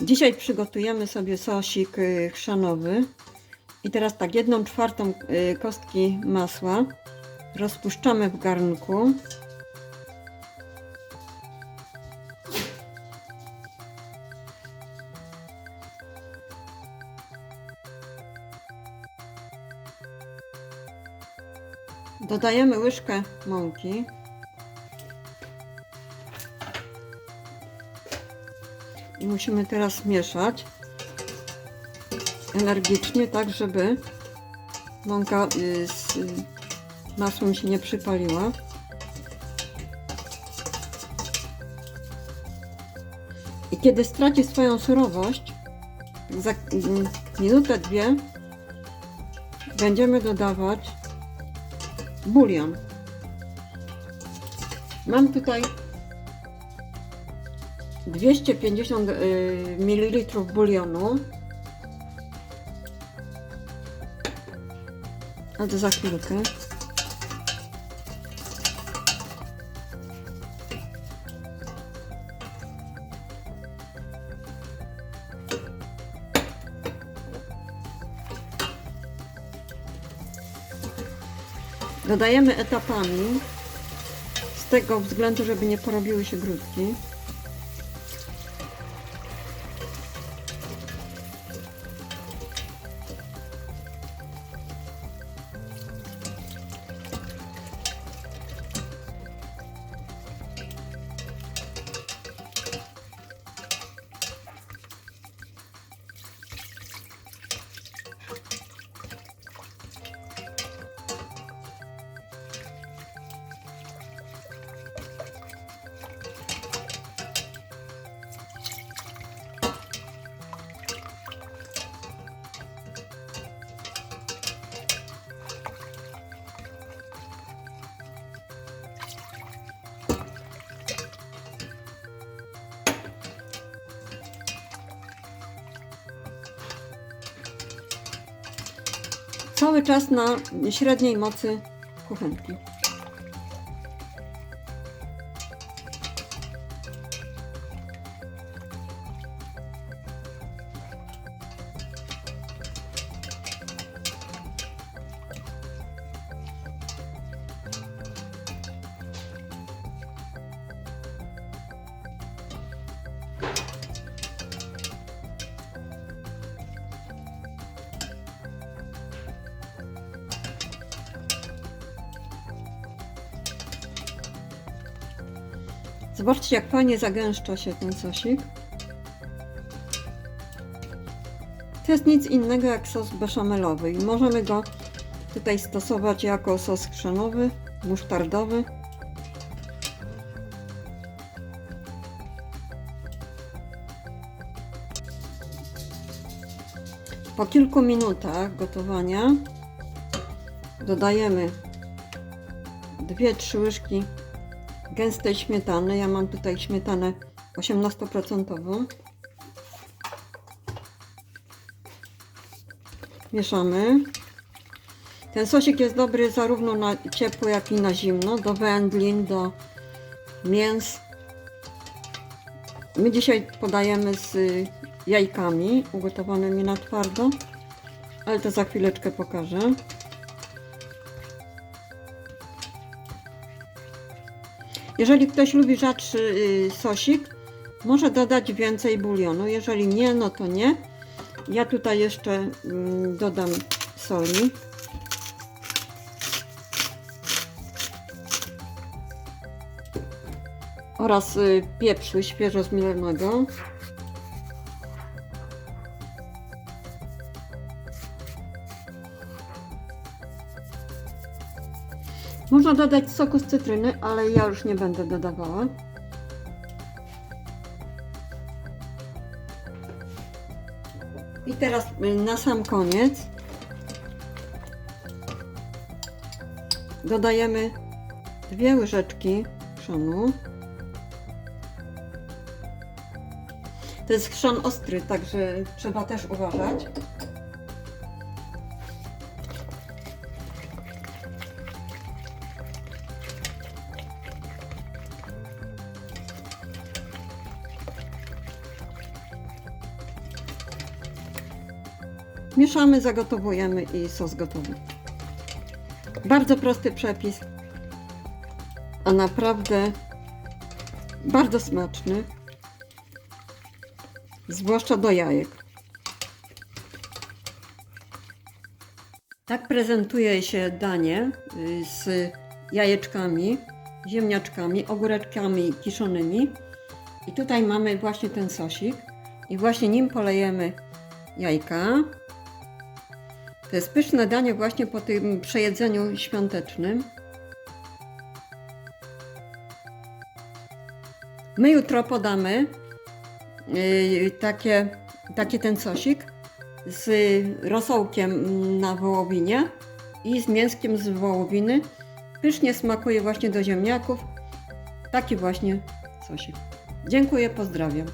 Dzisiaj przygotujemy sobie sosik y, chrzanowy. I teraz tak, jedną czwartą y, kostki masła rozpuszczamy w garnku. Dodajemy łyżkę mąki. Musimy teraz mieszać energicznie, tak żeby mąka y, z masłem się nie przypaliła. I kiedy straci swoją surowość, za mm, minutę, dwie, będziemy dodawać bulion. Mam tutaj 250 y, ml bulionu. A to za chwilkę. Dodajemy etapami z tego względu, żeby nie porobiły się grudki. Cały czas na średniej mocy kuchenki. Zobaczcie, jak fajnie zagęszcza się ten sosik. To jest nic innego jak sos beszamelowy i możemy go tutaj stosować jako sos chrzanowy, musztardowy. Po kilku minutach gotowania dodajemy 2-3 łyżki gęstej śmietany. Ja mam tutaj śmietanę 18%. Mieszamy. Ten sosik jest dobry zarówno na ciepło, jak i na zimno. Do wędlin, do mięs. My dzisiaj podajemy z jajkami ugotowanymi na twardo, ale to za chwileczkę pokażę. Jeżeli ktoś lubi rzadszy y, sosik, może dodać więcej bulionu. Jeżeli nie, no to nie. Ja tutaj jeszcze mm, dodam soli. Oraz y, pieprzu świeżo zmielonego. Można dodać soku z cytryny, ale ja już nie będę dodawała. I teraz y, na sam koniec dodajemy dwie łyżeczki chrzanu. To jest chrzan ostry, także trzeba też uważać. Mieszamy, zagotowujemy i sos gotowy. Bardzo prosty przepis, a naprawdę bardzo smaczny, zwłaszcza do jajek. Tak prezentuje się danie y, z jajeczkami, ziemniaczkami, ogóreczkami kiszonymi. I tutaj mamy właśnie ten sosik. I właśnie nim polejemy jajka. To jest pyszne danie właśnie po tym przejedzeniu świątecznym. My jutro podamy yy, takie, taki ten sosik z rosołkiem na wołowinie i z mięskiem z wołowiny. Pysznie smakuje właśnie do ziemniaków. Taki właśnie sosik. Dziękuję, pozdrawiam.